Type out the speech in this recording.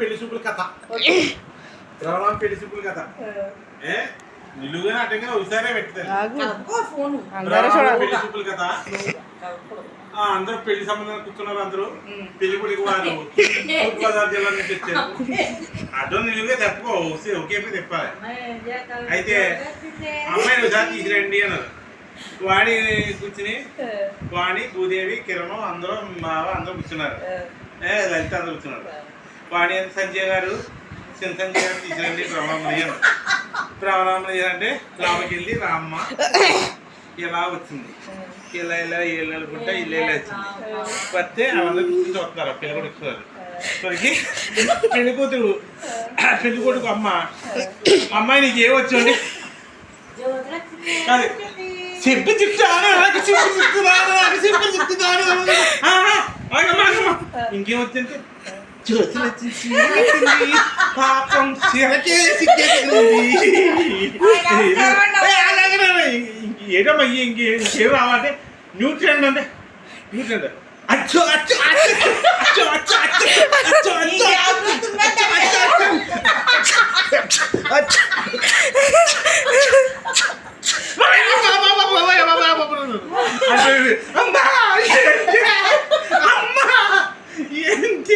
పెళ్ళి చూపుల కథ. రావణం పెళ్ళి చూపుల కథ. ఏ? నిలువుగా అటంగా ఒకసారే చూడాలి. పెళ్ళి చూపుల కథ. అందరూ పెళ్ళి సంబంధాలు కూర్చున్నారు అందరూ. పెళ్ళి కొడుకు వారు. తూర్పు గోదావరి జిల్లా నుంచి వచ్చారు. అడ్డం నిలువుగా తెప్పుకో. ఒకే- మీద తెప్పాలి. అయితే అమ్మాయిని ఒకసారి తీసుకురండి అన్నారు. వాణి కూర్చుని వాణి భూదేవి కిరణం అందరూ మావ అందరూ కూర్చున్నారు. ఏ లలిత అందరూ కూర్చున్నారు. వాణి అంటే సంజయ్ గారు? చిన్న సంజయ్ గారు తీసుకురండి బ్రహ్మముని అన్నారు అంటే రామకెళ్ళి రామ్మ. ఇలా వచ్చింది. ఇలా ఇలా ఇలా అనుకుంటా ఇలా ఇలా వచ్చింది. వస్తే వాళ్ళందరూ కూర్చుని చూస్తున్నారు పిల్ల కూడా వస్తారు ఇప్పటికి పెళ్ళి కూతురు పెళ్ళి కొడుకు అమ్మ. అమ్మాయి నీకు ఏమొచ్చు అండి? కాదు. చెప్పి చెప్తాను నాకు చెప్పి చెప్తున్నాను నాకు చెప్పి చెప్తున్నాను. ఆహా, ఆగమ్మ, ఆగమ్మ. ఇంకేం వచ్చిందంటే జ్యోతి వచ్చేసి వచ్చింది. పాపం చిరకే సిగ్గేసింది. ఏ, అలాగే రా. ఇంక ఏదమ్మా ఇంక- ఇంక ఇంకేం రావాలంటే న్యూట్రియంట్ అంటే న్యూట్రియంట్ అచ్చు అచ్చు అచ్చు అచ్చు అచ్చు అచ్చు అచ్చు అచ్చు అచ్చు అచ్చు ఏంటి